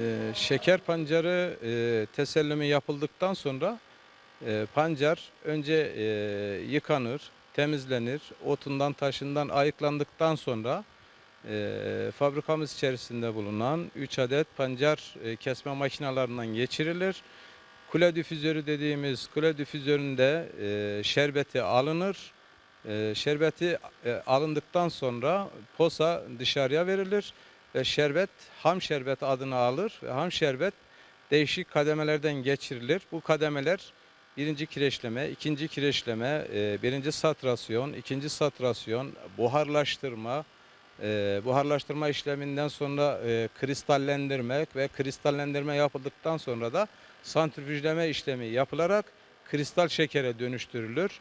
Ee, şeker pancarı e, tesellümü yapıldıktan sonra e, pancar önce e, yıkanır, temizlenir, otundan taşından ayıklandıktan sonra e, fabrikamız içerisinde bulunan 3 adet pancar e, kesme makinalarından geçirilir. Kule difüzörü dediğimiz kule difüzöründe e, şerbeti alınır. E, şerbeti e, alındıktan sonra posa dışarıya verilir şerbet ham şerbet adını alır ve ham şerbet değişik kademelerden geçirilir. Bu kademeler birinci kireçleme, ikinci kireçleme, e, birinci satrasyon, ikinci satrasyon, buharlaştırma, e, buharlaştırma işleminden sonra e, kristallendirmek ve kristallendirme yapıldıktan sonra da santrifüjleme işlemi yapılarak kristal şekere dönüştürülür.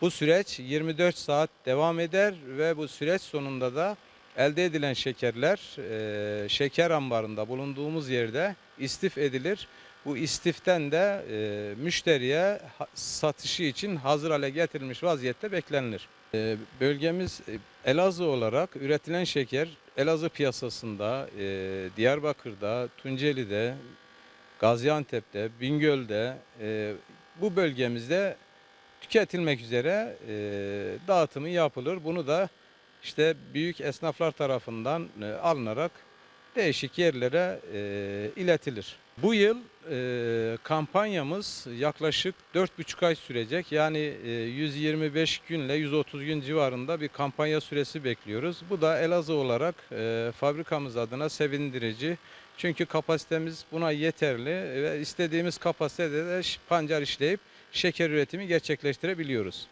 Bu süreç 24 saat devam eder ve bu süreç sonunda da elde edilen şekerler e, şeker ambarında bulunduğumuz yerde istif edilir. Bu istiften de e, müşteriye satışı için hazır hale getirilmiş vaziyette beklenilir. E, bölgemiz e, Elazığ olarak üretilen şeker Elazığ piyasasında, e, Diyarbakır'da, Tunceli'de, Gaziantep'te, Bingöl'de e, bu bölgemizde tüketilmek üzere e, dağıtımı yapılır. Bunu da işte büyük esnaflar tarafından e, alınarak değişik yerlere e, iletilir. Bu yıl e, kampanyamız yaklaşık 4,5 ay sürecek. Yani e, 125 günle 130 gün civarında bir kampanya süresi bekliyoruz. Bu da Elazığ olarak fabrikamız adına sevindirici. Çünkü kapasitemiz buna yeterli ve istediğimiz kapasitede de pancar işleyip şeker üretimi gerçekleştirebiliyoruz.